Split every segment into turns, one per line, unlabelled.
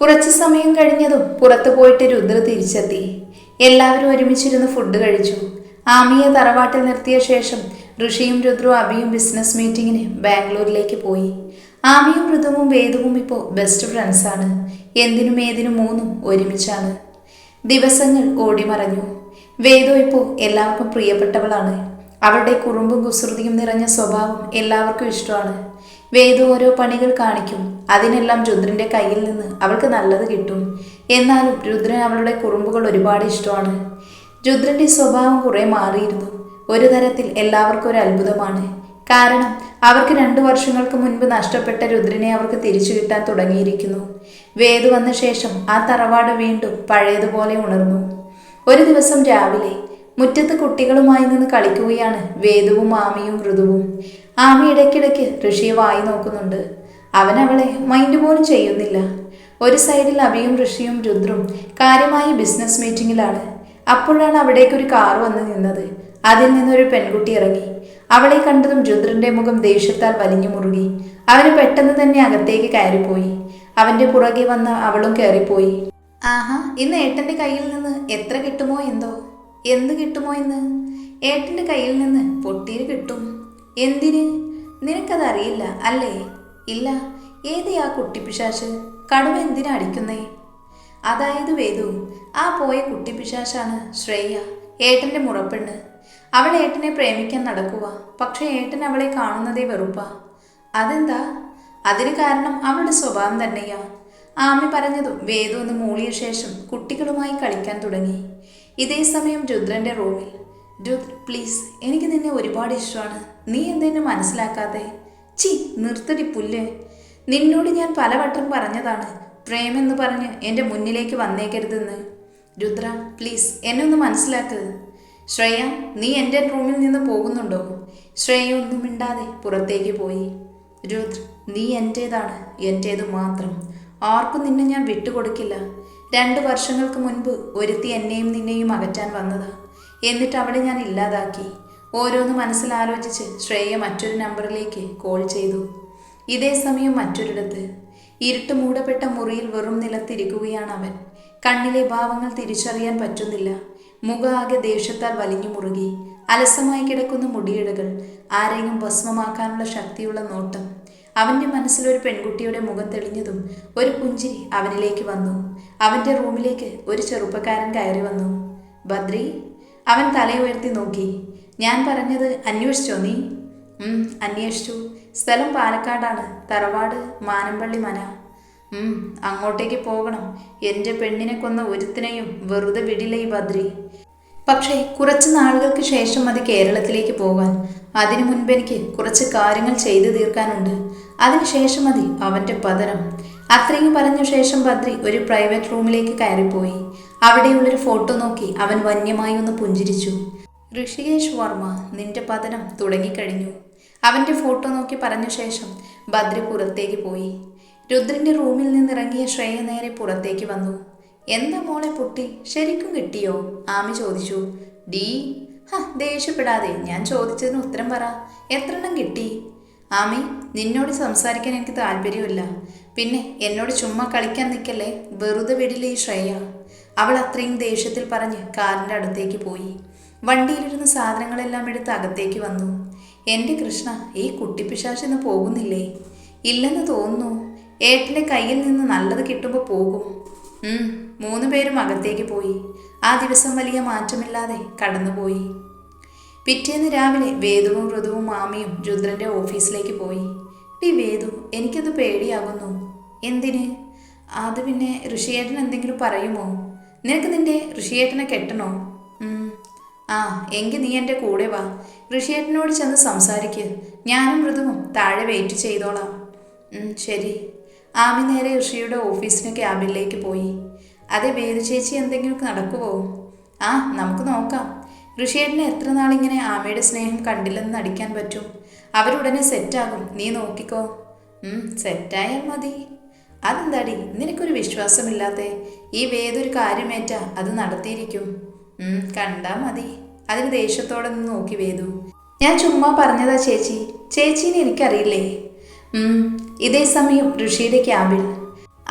കുറച്ചു സമയം കഴിഞ്ഞതും പുറത്തു പോയിട്ട് രുദ്ര തിരിച്ചെത്തി. എല്ലാവരും ഒരുമിച്ചിരുന്ന് ഫുഡ് കഴിച്ചു. ആമിയെ തറവാട്ടിൽ നിർത്തിയ ശേഷം ഋഷിയും രുദ്രും അഭിയും ബിസിനസ് മീറ്റിങ്ങിന് ബാംഗ്ലൂരിലേക്ക് പോയി. ആമിയും ഋതുവും വേദവും ഇപ്പോൾ ബെസ്റ്റ് ഫ്രണ്ട്സാണ് എന്തിനും ഏതിനും മൂന്നും ഒരുമിച്ചാണ്. ദിവസങ്ങൾ ഓടിമറഞ്ഞു. വേദു ഇപ്പോൾ എല്ലാവർക്കും പ്രിയപ്പെട്ടവളാണ്. അവളുടെ കുറുമ്പും കുസൃതിയും നിറഞ്ഞ സ്വഭാവം എല്ലാവർക്കും ഇഷ്ടമാണ്. വേദു ഓരോ പണികൾ കാണിക്കും. അതിനെല്ലാം രുദ്രന്റെ കയ്യിൽ നിന്ന് അവൾക്ക് നല്ലത് കിട്ടും. എന്നാലും രുദ്രൻ അവളുടെ കുറുമ്പുകൾ ഒരുപാട് ഇഷ്ടമാണ്. രുദ്രന്റെ സ്വഭാവം കുറെ മാറിയിരുന്നു. ഒരു തരത്തിൽ എല്ലാവർക്കും ഒരു അത്ഭുതമാണ്. കാരണം അവർക്ക് രണ്ടു വർഷങ്ങൾക്ക് മുൻപ് നഷ്ടപ്പെട്ട രുദ്രനെ അവർക്ക് തിരിച്ചു കിട്ടാൻ തുടങ്ങിയിരിക്കുന്നു. വേദു വന്ന ശേഷം ആ തറവാട് വീണ്ടും പഴയതുപോലെ ഉണർന്നു. ഒരു ദിവസം രാവിലെ മുറ്റത്ത് കുട്ടികളുമായി നിന്ന് കളിക്കുകയാണ്. വേദുവും ആമിയും ഋതുവും. ആമി ഇടയ്ക്കിടയ്ക്ക് ഋഷിയെ വായി നോക്കുന്നുണ്ട്. അവൻ അവളെ മൈൻഡ് പോലും ചെയ്യുന്നില്ല. ഒരു സൈഡിൽ അഭിയും ഋഷിയും രുദ്രും കാര്യമായി ബിസിനസ് മീറ്റിംഗിലാണ് അപ്പോഴാണ് അവിടേക്ക് ഒരു കാർ വന്ന് നിന്നത്. അതിൽ നിന്നൊരു പെൺകുട്ടി ഇറങ്ങി. അവളെ കണ്ടതും രുദ്രന്റെ മുഖം ദേഷ്യത്താൽ വലിഞ്ഞു മുറുകി. അവന് പെട്ടെന്ന് തന്നെ അകത്തേക്ക് കയറിപ്പോയി. അവന്റെ പുറകെ വന്ന അവളും കയറിപ്പോയി. ആഹാ ഇന്ന് ഏട്ടന്റെ കയ്യിൽ നിന്ന് എത്ര കിട്ടുമോ എന്തോ? എന്ത് കിട്ടുമോ എന്ന് ഏട്ടന്റെ കയ്യിൽ നിന്ന് പൊട്ടിയിൽ കിട്ടും. എന്തിന്? നിനക്കതറിയില്ല അല്ലേ? ഇല്ല ഏത് ആ കുട്ടിപ്പിശാശ് കടുവ എന്തിനാ അടിക്കുന്നേ? അതായത് വേദു ആ പോയ കുട്ടിപ്പിശാശാണ് ശ്രേയ ഏട്ടന്റെ മുറപ്പെണ്ണ് അവൾ ഏട്ടനെ പ്രേമിക്കാൻ നടക്കുക പക്ഷേ ഏട്ടൻ അവളെ കാണുന്നതേ വെറുപ്പ. അതെന്താ? അതിന് കാരണം അവളുടെ സ്വഭാവം തന്നെയാ. ആമി പറഞ്ഞതും വേദു ഒന്ന് മൂളിയ ശേഷം കുട്ടികളുമായി കളിക്കാൻ തുടങ്ങി. ഇതേ സമയം രുദ്രന്റെ റൂമിൽ രുദ്ര പ്ലീസ് എനിക്ക് നിന്നെ ഒരുപാട് ഇഷ്ടമാണ്. നീ എന്തെന്നെ മനസ്സിലാക്കാതെ. ചി നിർത്തടി പുല്ല്. നിന്നോട് ഞാൻ പലവട്ടം പറഞ്ഞതാണ്. പ്രേമെന്ന് പറഞ്ഞ് എന്റെ മുന്നിലേക്ക് വന്നേക്കരുതെന്ന്. രുദ്ര പ്ലീസ് എന്നെ ഒന്ന് മനസ്സിലാക്ക്. ശ്രേയ നീ എന്റെ റൂമിൽ നിന്ന് പോകുന്നുണ്ടോ? ശ്രേയ ഒന്നും മിണ്ടാതെ പുറത്തേക്ക് പോയി. രുദ്ര നീ എന്റേതാണ് എന്റേത് മാത്രം. ആർക്കും നിന്നെ ഞാൻ വിട്ടുകൊടുക്കില്ല. രണ്ട് വർഷങ്ങൾക്ക് മുൻപ് ഒരുത്തി എന്നെയും നിന്നെയും അകറ്റാൻ വന്നതാ. എന്നിട്ട് അവളെ ഞാൻ ഇല്ലാതാക്കി. ഓരോന്ന് മനസ്സിലാലോചിച്ച് ശ്രേയ മറ്റൊരു നമ്പറിലേക്ക് കോൾ ചെയ്തു. ഇതേ സമയം മറ്റൊരിടത്ത്. ഇരുട്ട് മൂടപ്പെട്ട മുറിയിൽ വെറും നിലത്തിരിക്കുകയാണ് അവൻ. കണ്ണിലെ ഭാവങ്ങൾ തിരിച്ചറിയാൻ പറ്റുന്നില്ല. മുഖാകെ ദേഷ്യത്താൽ വലിഞ്ഞു മുറുകി. അലസമായി കിടക്കുന്ന മുടിയിഴകൾ ആരെയും ഭസ്മമാക്കാനുള്ള ശക്തിയുള്ള നോട്ടം അവന്റെ മനസ്സിലൊരു പെൺകുട്ടിയുടെ മുഖം തെളിഞ്ഞതും ഒരു പുഞ്ചിരി അവനിലേക്ക് വന്നു. അവന്റെ റൂമിലേക്ക് ഒരു ചെറുപ്പക്കാരൻ കയറി വന്നു. ബദ്രി അവൻ തലയുയർത്തി നോക്കി. ഞാൻ പറഞ്ഞത് അന്വേഷിച്ചോ നീ? അന്വേഷിച്ചു. സ്ഥലം പാലക്കാടാണ്. തറവാട് മാനമ്പള്ളി മന. അങ്ങോട്ടേക്ക് പോകണം. എന്റെ പെണ്ണിനെ കൊന്ന ഒരുത്തിനെയും വെറുതെ വിടില്ല ഈ ബദ്രി പക്ഷേ കുറച്ച് നാളുകൾക്ക് ശേഷം അത് കേരളത്തിലേക്ക് പോകാൻ. അതിനു മുൻപ് എനിക്ക് കുറച്ച് കാര്യങ്ങൾ ചെയ്തു തീർക്കാനുണ്ട്. അതിനുശേഷം മതി അവന്റെ പതനം. അത്രയും പറഞ്ഞ ശേഷം ബദ്രി ഒരു പ്രൈവറ്റ് റൂമിലേക്ക് കയറിപ്പോയി. അവിടെയുള്ളൊരു ഫോട്ടോ നോക്കി അവൻ വന്യമായി ഒന്ന് പുഞ്ചിരിച്ചു. ഋഷികേഷ് വർമ്മ നിന്റെ പതനം തുടങ്ങിക്കഴിഞ്ഞു. അവന്റെ ഫോട്ടോ നോക്കി പറഞ്ഞ ശേഷം ബദ്രി പുറത്തേക്ക് പോയി. രുദ്രന്റെ റൂമിൽ നിന്നിറങ്ങിയ ശ്രേയ നേരെ പുറത്തേക്ക് വന്നു. എന്താ മോളെ പൊട്ടി? ശരിക്കും കിട്ടിയോ? ആമി ചോദിച്ചു. ഡീ ഹ ദേഷ്യപ്പെടാതെ ഞാൻ ചോദിച്ചതിന് ഉത്തരം പറ. എത്രണ്ണം കിട്ടി? ആമി നിന്നോട് സംസാരിക്കാൻ എനിക്ക് താല്പര്യമില്ല. പിന്നെ എന്നോട് ചുമ്മാ കളിക്കാൻ നിൽക്കല്ലേ? വെറുതെ വിടില്ല ഈ ശ്രേയ? അവൾ അത്രയും ദേഷ്യത്തിൽ പറഞ്ഞ് കാറിന്റെ അടുത്തേക്ക് പോയി. വണ്ടിയിലിരുന്ന സാധനങ്ങളെല്ലാം എടുത്ത് അകത്തേക്ക് വന്നു. എന്റെ കൃഷ്ണ ഈ കുട്ടിപ്പിശാശ് ഇന്ന് പോകുന്നില്ലേ? ഇല്ലെന്ന് തോന്നുന്നു. ഏട്ടന്റെ കയ്യിൽ നിന്ന് നല്ലത് കിട്ടുമ്പോൾ പോകും. മൂന്ന് പേരും അകത്തേക്ക് പോയി. ആ ദിവസം വലിയ മാറ്റമില്ലാതെ കടന്നുപോയി. പിറ്റേന്ന് രാവിലെ വേദുവും ഋതുവും മാമിയും രുദ്രന്റെ ഓഫീസിലേക്ക് പോയി. ഡി വേദു എനിക്കത് പേടിയാകുന്നു. എന്തിന്? അത് പിന്നെ ഋഷിയേട്ടൻ എന്തെങ്കിലും പറയുമോ? നിനക്ക് നിന്റെ ഋഷിയേട്ടനെ കെട്ടണോ? ആ എങ്കിൽ നീ എന്റെ കൂടെ വാ. ഋഷിയേട്ടനോട് ചെന്ന് സംസാരിക്ക്. ഞാനും ഋതുവും താഴെ വെയിറ്റ് ചെയ്തോളാം. ശരി. ആമി നേരെ ഋഷിയുടെ ഓഫീസിന് ക്യാബിനിലേക്ക് പോയി. അതെ വേദു ചേച്ചി എന്തെങ്കിലും നടക്കുമോ ആ നമുക്ക് നോക്കാം. ഋഷിയേട്ടന് എത്ര നാളിങ്ങനെ ആമയുടെ സ്നേഹം കണ്ടില്ലെന്ന് നടിക്കാൻ പറ്റും? അവരുടനെ സെറ്റാകും. നീ നോക്കിക്കോ. സെറ്റായാൽ മതി. അതെന്താടി? നിനക്കൊരു വിശ്വാസമില്ലാത്ത. ഈ വേദൊരു കാര്യമേറ്റ അത് നടത്തിയിരിക്കും. കണ്ടാ മതി. അതിന് ദേഷ്യത്തോടെ നിന്ന് നോക്കി വേദു. ഞാൻ ചുമ്മാ പറഞ്ഞതാ ചേച്ചി. ചേച്ചീനെ എനിക്കറിയില്ലേ? ഇതേ സമയം ഋഷിയുടെ ക്യാബിൽ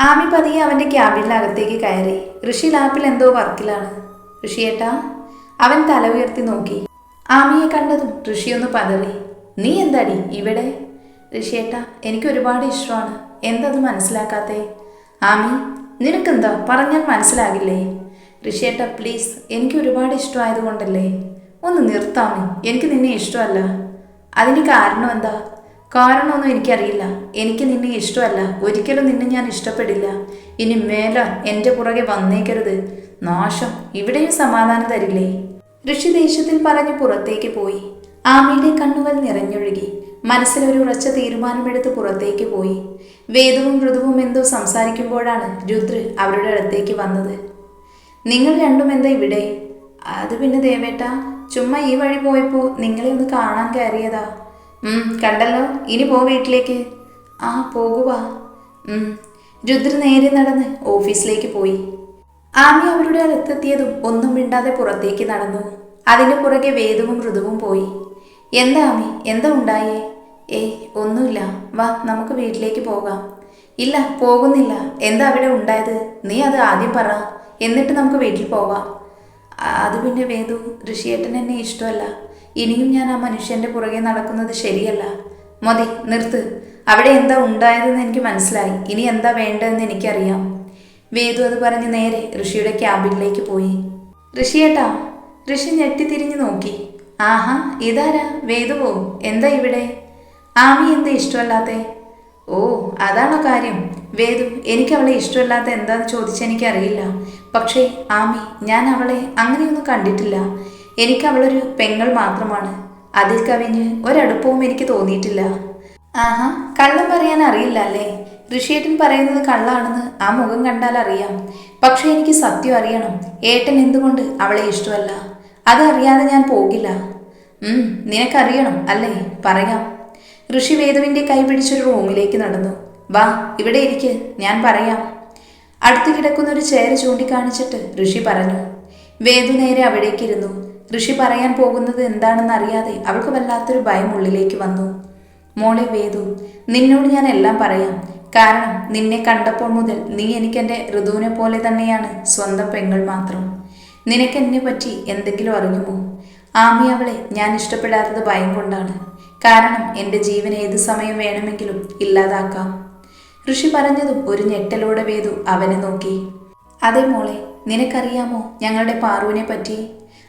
ആമി പതിയെ അവന്റെ ക്യാബിനകത്തേക്ക് കയറി. ഋഷി ലാപ്പിൽ എന്തോ വർക്കിലാണ്. ഋഷിയേട്ടാ അവൻ തല ഉയർത്തി നോക്കി. ആമിയെ കണ്ടതും ഋഷി ഒന്ന് പതറി. നീ എന്താടി ഇവിടെ? ഋഷിയേട്ടാ എനിക്ക് ഒരുപാട് ഇഷ്ടമാണ്. എന്തത് മനസ്സിലാക്കാത്തേ? ആമി നിനക്കെന്താ? പറഞ്ഞാൽ മനസ്സിലാകില്ലേ? ഋഷിയേട്ടാ പ്ലീസ് എനിക്ക് ഒരുപാട് ഇഷ്ടമായതുകൊണ്ടല്ലേ ഒന്ന് നിർത്താമി എനിക്ക് നിന്നെ ഇഷ്ടമല്ല. അതിന് കാരണം എന്താ കാരണമൊന്നും എനിക്കറിയില്ല. എനിക്ക് നിന്നെ ഇഷ്ടമല്ല. ഒരിക്കലും നിന്നെ ഞാൻ ഇഷ്ടപ്പെടില്ല. ഇനി മേല എന്റെ പുറകെ വന്നേക്കരുത്. നാശം ഇവിടെയും സമാധാനം തരില്ലേ? ഋഷി ദേഷ്യത്തിൽ പറഞ്ഞ് പുറത്തേക്ക് പോയി. ആമിയുടെ കണ്ണുകൾ നിറഞ്ഞൊഴുകി. മനസ്സിലൊരു ഉറച്ച തീരുമാനമെടുത്ത് പുറത്തേക്ക് പോയി. വേദവും മൃദുവും എന്തോ സംസാരിക്കുമ്പോഴാണ് രുദ്ര അവരുടെ അടുത്തേക്ക് വന്നത്. നിങ്ങൾ രണ്ടും എന്താ ഇവിടെ? അത് പിന്നെ ദേവേട്ട ചുമ്മാ ഈ വഴി പോയപ്പോൾ നിങ്ങളെ ഒന്ന് കാണാൻ കയറിയതാ. കണ്ടല്ലോ. ഇനി പോ വീട്ടിലേക്ക്. ആ പോകുവാ ഉം രുദ്ര നേരെ നടന്ന് ഓഫീസിലേക്ക് പോയി. ആമി അവരുടെ അടുത്തെത്തിയതും ഒന്നും മിണ്ടാതെ പുറത്തേക്ക് നടന്നു. അതിന് പുറകെ വേദവും മൃദുവും പോയി. എന്താ ആമി? എന്താ ഉണ്ടായേ? ഏയ് ഒന്നുമില്ല. വാ നമുക്ക് വീട്ടിലേക്ക് പോകാം. ഇല്ല പോകുന്നില്ല. എന്താ അവിടെ ഉണ്ടായത്? നീ അത് ആദ്യം പറ. എന്നിട്ട് നമുക്ക് വീട്ടിൽ പോവാം അത് പിന്നെ വേദു ഋഷിയേട്ടൻ എന്നെ ഇഷ്ടമല്ല. ഇനിയും ഞാൻ ആ മനുഷ്യന്റെ പുറകെ നടക്കുന്നത് ശരിയല്ല. മതി നിർത്ത്. അവിടെ എന്താ ഉണ്ടായതെന്ന് എനിക്ക് മനസ്സിലായി. ഇനി എന്താ വേണ്ടതെന്ന് എനിക്കറിയാം. വേദു അത് പറഞ്ഞ് നേരെ ഋഷിയുടെ ക്യാബിനിലേക്ക് പോയി. ഋഷിയേട്ടാ ഋഷി ഞെട്ടിത്തിരിഞ്ഞു നോക്കി. ആഹാ ഇതാരാ? വേദുവോ എന്താ ഇവിടെ? ആമി എന്താ ഇഷ്ടമല്ലാത്ത? ഓ അതാണോ കാര്യം. വേദു എനിക്ക് അവളെ ഇഷ്ടമല്ലാത്ത എന്താന്ന് ചോദിച്ചെനിക്കറിയില്ല പക്ഷേ ആമി ഞാൻ അവളെ അങ്ങനെയൊന്നും കണ്ടിട്ടില്ല. എനിക്ക് അവളൊരു പെങ്ങൾ മാത്രമാണ്. അതിൽ കവിഞ്ഞ് ഒരടുപ്പവും എനിക്ക് തോന്നിയിട്ടില്ല. ആഹാ കള്ളം പറയാൻ അറിയില്ല അല്ലേ? ഋഷിയേട്ടൻ പറയുന്നത് കള്ളാണെന്ന് ആ മുഖം കണ്ടാൽ അറിയാം. പക്ഷേ എനിക്ക് സത്യം അറിയണം. ഏട്ടൻ എന്തുകൊണ്ട് അവളെ ഇഷ്ടമല്ല? അതറിയാതെ ഞാൻ പോകില്ല. ഉം നിനക്കറിയണം അല്ലേ? പറയാം. ഋഷി വേദുവിന്റെ കൈ പിടിച്ചൊരു റൂമിലേക്ക് നടന്നു. വാ ഇവിടെ ഇരിക്ക്. ഞാൻ പറയാം. അടുത്ത് കിടക്കുന്ന ഒരു ചെയർ ചൂണ്ടിക്കാണിച്ചിട്ട് ഋഷി പറഞ്ഞു. വേദു നേരെ അവിടേക്ക് ഇരുന്നു ഋഷി പറയാൻ പോകുന്നത് എന്താണെന്ന് അറിയാതെ അവൾക്ക് വല്ലാത്തൊരു ഭയം ഉള്ളിലേക്ക് വന്നു. മോളെ വേദു നിന്നോട് ഞാൻ എല്ലാം പറയാം. കാരണം നിന്നെ കണ്ടപ്പോൾ മുതൽ നീ എനിക്കെന്റെ ഋതുവിനെ പോലെ തന്നെയാണ് സ്വന്തം പെങ്ങൾ മാത്രം. നിനക്ക് എന്നെ പറ്റി എന്തെങ്കിലും അറിയുമോ? ആമി അവളെ ഞാൻ ഇഷ്ടപ്പെടാത്തത് ഭയം കൊണ്ടാണ്. കാരണം എന്റെ ജീവൻ ഏത് സമയം വേണമെങ്കിലും ഇല്ലാതാക്കാം. ഋഷി പറഞ്ഞതും ഒരു ഞെട്ടലോടെ വേദു അവനെ നോക്കി. അതേ മോളെ നിനക്കറിയാമോ ഞങ്ങളുടെ പാറുവിനെ പറ്റി?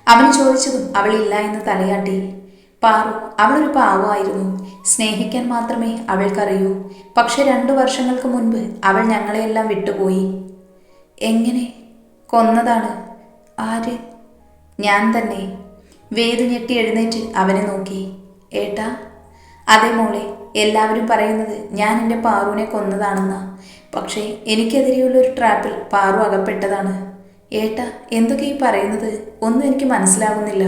അവന് ചോദിച്ചതും അവളില്ല എന്ന് തലയാട്ടി. പാറു അവളൊരു പാവമായിരുന്നു. സ്നേഹിക്കാൻ മാത്രമേ അവൾക്കറിയൂ. പക്ഷെ രണ്ടു വർഷങ്ങൾക്ക് മുൻപ് അവൾ ഞങ്ങളെയെല്ലാം വിട്ടുപോയി. എങ്ങനെ? കൊന്നതാണ്. ആര്? ഞാൻ തന്നെ. വേദു ഞെട്ടി എഴുന്നേറ്റ് അവനെ നോക്കി. ഏട്ടാ? അതേ മോളെ എല്ലാവരും പറയുന്നത് ഞാൻ എന്റെ പാറുവിനെ കൊന്നതാണെന്നാ. പക്ഷേ എനിക്കെതിരെയുള്ള ഒരു ട്രാപ്പിൽ പാറു അകപ്പെട്ടതാണ്. ഏട്ടാ എന്തൊക്കെ ഈ പറയുന്നത്? ഒന്നും എനിക്ക് മനസ്സിലാവുന്നില്ല.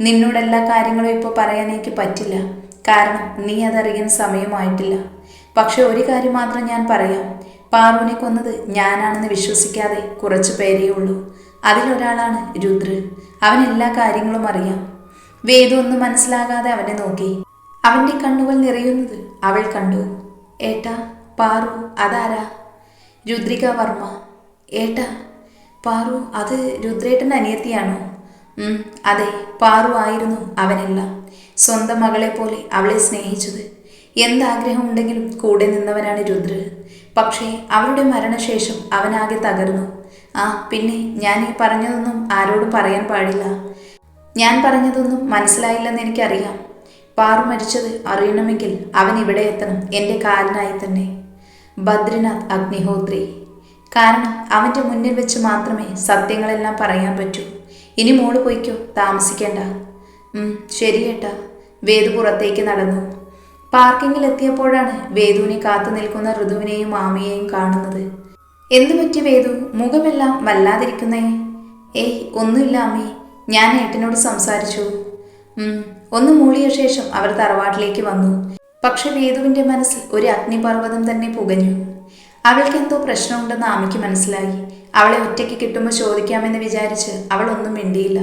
നിന്നോട് എല്ലാ കാര്യങ്ങളും ഇപ്പോൾ പറയാൻ എനിക്ക് പറ്റില്ല. കാരണം നീ അതറിയാൻ സമയമായിട്ടില്ല. പക്ഷെ ഒരു കാര്യം മാത്രം ഞാൻ പറയാം. പാറുവിനെ കൊന്നത് ഞാനാണെന്ന് വിശ്വസിക്കാതെ കുറച്ച് പേരേ ഉള്ളൂ. അതിലൊരാളാണ് രുദ്ര. അവൻ എല്ലാ കാര്യങ്ങളും അറിയാം. വേദു ഒന്നും മനസ്സിലാകാതെ അവനെ നോക്കി. അവന്റെ കണ്ണുകൾ നിറയുന്നത് അവൾ കണ്ടു. ഏട്ടാ പാറു അതാരാ? രുദ്രിക വർമ്മ. ഏട്ടാ പാറു അത് രുദ്രേട്ടന്റെ അനിയത്തിയാണോ? അതെ പാറു ആയിരുന്നു അവനെല്ലാം. സ്വന്തം മകളെ പോലെ അവളെ സ്നേഹിച്ചത്. എന്താഗ്രഹമുണ്ടെങ്കിലും കൂടെ നിന്നവനാണ് രുദ്ര. പക്ഷേ അവളുടെ മരണശേഷം അവനാകെ തകർന്നു. ആ പിന്നെ ഞാൻ ഈ പറഞ്ഞതൊന്നും ആരോടും പറയാൻ പാടില്ല. ഞാൻ പറഞ്ഞതൊന്നും മനസ്സിലായില്ലെന്ന് എനിക്കറിയാം. പാറു മരിച്ചത് അറിയണമെങ്കിൽ അവൻ ഇവിടെ എത്തണം എന്റെ കാലിനായി തന്നെ. ബദ്രിനാഥ് അഗ്നിഹോത്രി. കാരണം അവന്റെ മുന്നിൽ വെച്ച് മാത്രമേ സത്യങ്ങളെല്ലാം പറയാൻ പറ്റൂ. ഇനി മോൾ പോയിക്കോ താമസിക്കേണ്ട. ശരി ഏട്ടാ. വേദു പുറത്തേക്ക് നടന്നു. പാർക്കിങ്ങിൽ എത്തിയപ്പോഴാണ് വേദുവിനെ കാത്തു നിൽക്കുന്ന ഋതുവിനെയും മാമിയെയും കാണുന്നത്. എന്തു പറ്റി വേദു? മുഖമെല്ലാം വല്ലാതിരിക്കുന്നേ? ഏയ് ഒന്നുമില്ല അമ്മേ. ഞാൻ ഏട്ടനോട് സംസാരിച്ചു. ഒന്ന് മൂളിയ ശേഷം അവർ തറവാട്ടിലേക്ക് വന്നു. പക്ഷെ വേദുവിന്റെ മനസ്സിൽ ഒരു അഗ്നിപർവതം തന്നെ പുകഞ്ഞു. അവൾക്ക് എന്തോ പ്രശ്നമുണ്ടെന്ന് ആമയ്ക്ക് മനസ്സിലായി. അവളെ ഒറ്റയ്ക്ക് കിട്ടുമ്പോൾ ചോദിക്കാമെന്ന് വിചാരിച്ച് അവൾ ഒന്നും മിണ്ടിയില്ല.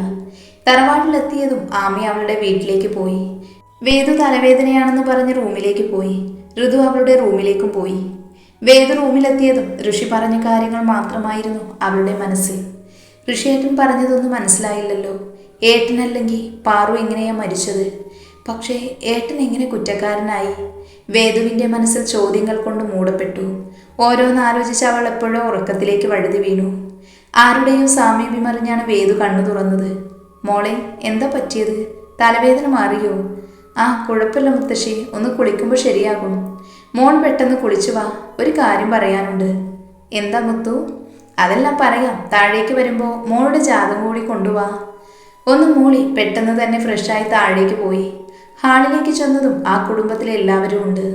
തറവാട്ടിലെത്തിയതും ആമി അവളുടെ വീട്ടിലേക്ക് പോയി. വേദു തലവേദനയാണെന്ന് പറഞ്ഞ് റൂമിലേക്ക് പോയി. ഋതു അവളുടെ റൂമിലേക്കും പോയി. വേദു റൂമിലെത്തിയതും ഋഷി പറഞ്ഞ കാര്യങ്ങൾ മാത്രമായിരുന്നു അവളുടെ മനസ്സിൽ. ഋഷിയേട്ടൻ പറഞ്ഞതൊന്നും മനസ്സിലായില്ലല്ലോ. ഏട്ടനല്ലെങ്കിൽ പാറു എങ്ങനെയാ മരിച്ചത്? പക്ഷേ ഏട്ടൻ എങ്ങനെ കുറ്റക്കാരനായി? വേദുവിന്റെ മനസ്സിൽ ചോദ്യങ്ങൾ കൊണ്ട് മൂടപ്പെട്ടു. ഓരോന്നാലോചിച്ച് അവൾ എപ്പോഴും ഉറക്കത്തിലേക്ക് വഴുതി വീണു. ആരുടെയും സാമീപ്യമറിഞ്ഞാണ് വേദു കണ്ണു തുറന്നത്. മോളെ എന്താ പറ്റിയത്? തലവേദന മാറിയോ? ആ കുഴപ്പമില്ല മുത്തശ്ശി ഒന്ന് കുളിക്കുമ്പോൾ ശരിയാകും. മോൾ പെട്ടെന്ന് കുളിച്ചു വാ ഒരു കാര്യം പറയാനുണ്ട്. എന്താ മുത്തു? അതെല്ലാം പറയാം. താഴേക്ക് വരുമ്പോൾ മോളുടെ ജാതകം കൂടി കൊണ്ടുവാ. ഒന്ന് മൂളി പെട്ടെന്ന് തന്നെ ഫ്രഷായി താഴേക്ക് പോയി. ഹാളിലേക്ക് ചെന്നതും ആ കുടുംബത്തിലെ എല്ലാവരും ഉണ്ട്.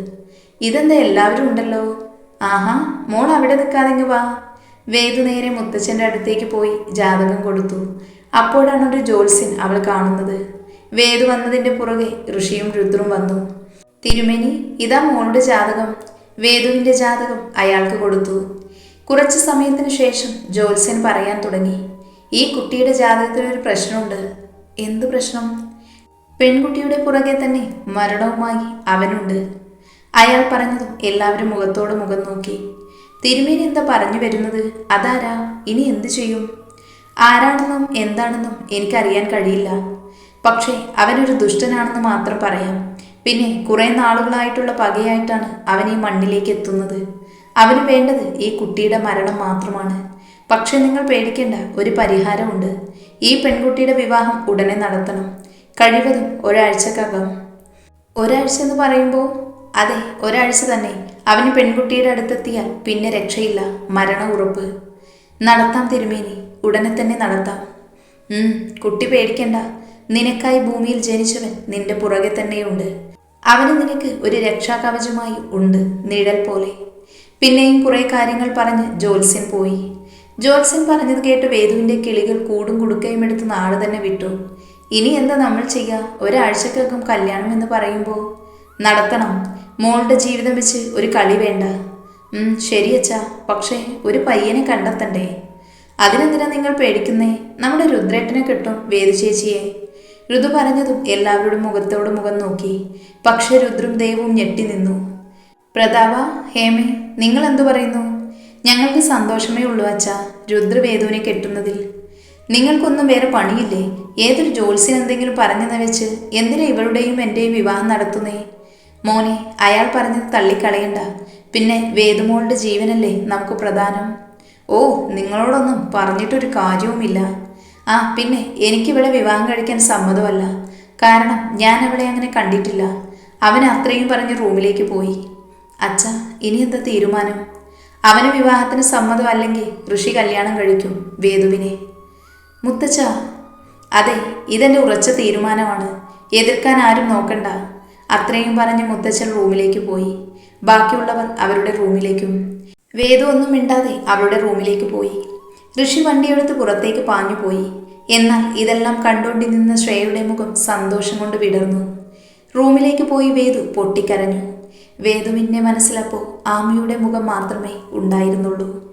ഇതെന്താ എല്ലാവരും ഉണ്ടല്ലോ? ആഹാ മോൾ അവിടെ നിൽക്കാതെങ്കിൽ വാ. വേദു നേരെ മുത്തച്ഛന്റെ അടുത്തേക്ക് പോയി ജാതകം കൊടുത്തു. അപ്പോഴാണ് ഒരു ജോത്സ്യൻ അവൾ കാണുന്നത്. വേദു വന്നതിന്റെ പുറകെ ഋഷിയും രുദ്രും വന്നു. തിരുമേനി ഇതാ മോളുടെ ജാതകം. വേദുവിന്റെ ജാതകം അയാൾക്ക് കൊടുത്തു. കുറച്ച് സമയത്തിന് ശേഷം ജോത്സ്യൻ പറയാൻ തുടങ്ങി. ഈ കുട്ടിയുടെ ജാതകത്തിൽ ഒരു പ്രശ്നമുണ്ട്. എന്ത് പ്രശ്നം? പെൺകുട്ടിയുടെ പുറകെ തന്നെ മരണവുമായി അവനുണ്ട്. അയാൾ പറഞ്ഞതും എല്ലാവരും മുഖത്തോട് മുഖം നോക്കി. തിരുമേനി എന്താ പറഞ്ഞു വരുന്നത്? അതാരാ? ഇനി എന്തു ചെയ്യും? ആരാണെന്നും എന്താണെന്നും എനിക്കറിയാൻ കഴിയില്ല. പക്ഷേ അവനൊരു ദുഷ്ടനാണെന്ന് മാത്രം പറയാം. പിന്നെ കുറെ നാളുകളായിട്ടുള്ള പകയായിട്ടാണ് അവൻ ഈ മണ്ണിലേക്ക് എത്തുന്നത്. അവന് വേണ്ടത് ഈ കുട്ടിയുടെ മരണം മാത്രമാണ്. പക്ഷെ നിങ്ങൾ പേടിക്കേണ്ട ഒരു പരിഹാരമുണ്ട്. ഈ പെൺകുട്ടിയുടെ വിവാഹം ഉടനെ നടത്തണം. കഴിവതും ഒരാഴ്ചക്കകം. ഒരാഴ്ച എന്ന് പറയുമ്പോൾ അതെ ഒരാഴ്ച തന്നെ. അവന് പെൺകുട്ടിയുടെ അടുത്തെത്തിയാൽ പിന്നെ രക്ഷയില്ല. മരണ ഉറപ്പ്. നടത്താം തിരുമേനി. ഉടനെ തന്നെ നടത്താം. കുട്ടി പേടിക്കണ്ട. നിനക്കായി ഭൂമിയിൽ ജനിച്ചവൻ നിന്റെ പുറകെ തന്നെയുണ്ട്. അവന് നിനക്ക് ഒരു രക്ഷാകവചമായി ഉണ്ട് നിഴൽ പോലെ. പിന്നെയും കുറെ കാര്യങ്ങൾ പറഞ്ഞ് ജോത്സ്യൻ പോയി. ജോത്സ്യൻ പറഞ്ഞത് കേട്ട് വേദുവിന്റെ കിളികൾ കൂടും കുടുക്കയും എടുത്ത് നാളെ തന്നെ വിട്ടു. ഇനി എന്താ നമ്മൾ ചെയ്യുക ഒരാഴ്ചക്കകം കല്യാണം എന്ന് പറയുമ്പോൾ നടത്തണം. മോളുടെ ജീവിതം വെച്ച് ഒരു കളി വേണ്ട. ശരി അച്ഛാ. പക്ഷേ ഒരു പയ്യനെ കണ്ടെത്തണ്ടേ? അതിനെന്തിനാ നിങ്ങൾ പേടിക്കുന്നേ? നമ്മുടെ രുദ്രേട്ടനെ കിട്ടും വേദു ചേച്ചിയെ ഋതു പറഞ്ഞതും എല്ലാവരുടെ മുഖത്തോട് മുഖം നോക്കി. പക്ഷേ രുദ്രും ദേവും ഞെട്ടി നിന്നു. പ്രതാപ ഹേമേ നിങ്ങൾ എന്തു പറയുന്നു? ഞങ്ങൾക്ക് സന്തോഷമേ ഉള്ളൂ അച്ഛാ രുദ്രവേദുവിനെ കെട്ടുന്നതിൽ. നിങ്ങൾക്കൊന്നും വേറെ പണിയില്ലേ? ഏതൊരു ജോത്സ്യൻ എന്തെങ്കിലും പറഞ്ഞെന്ന് വെച്ച് എന്തിനാ ഇവരുടെയും എന്റെയും വിവാഹം നടത്തുന്നേ? മോനെ അയാൾ പറഞ്ഞത് തള്ളിക്കളയണ്ട. പിന്നെ വേദുമോളുടെ ജീവനല്ലേ നമുക്ക് പ്രധാനം? ഓ നിങ്ങളോടൊന്നും പറഞ്ഞിട്ടൊരു കാര്യവുമില്ല. ആ പിന്നെ എനിക്കിവിടെ വിവാഹം കഴിക്കാൻ സമ്മതമല്ല. കാരണം ഞാൻ അവളെ അങ്ങനെ കണ്ടിട്ടില്ല. അവൻ അത്രയും പറഞ്ഞ് റൂമിലേക്ക് പോയി. അച്ഛ ഇനി എന്താ തീരുമാനം? അവന് വിവാഹത്തിന് സമ്മതമല്ലെങ്കിൽ ഋഷി കല്യാണം കഴിക്കും വേദുവിനെ. മുത്തച്ഛ അതെ ഇതെന്റെ ഉറച്ച തീരുമാനമാണ്. എതിർക്കാൻ ആരും നോക്കണ്ട. അത്രയും പറഞ്ഞ് മുത്തച്ഛൻ റൂമിലേക്ക് പോയി. ബാക്കിയുള്ളവർ അവരുടെ റൂമിലേക്കും. വേദു ഒന്നും മിണ്ടാതെ അവരുടെ റൂമിലേക്ക് പോയി. ഋഷി വണ്ടിയെടുത്ത് പുറത്തേക്ക് പാഞ്ഞു പോയി. എന്നാൽ ഇതെല്ലാം കണ്ടുകൊണ്ടി നിന്ന ശ്രേയയുടെ മുഖം സന്തോഷം കൊണ്ട് വിടർന്നു. റൂമിലേക്ക് പോയി വേദു പൊട്ടിക്കരഞ്ഞു. വേദുവിന്റെ മനസ്സിലപ്പോൾ ആമിയുടെ മുഖം മാത്രമേ ഉണ്ടായിരുന്നുള്ളൂ.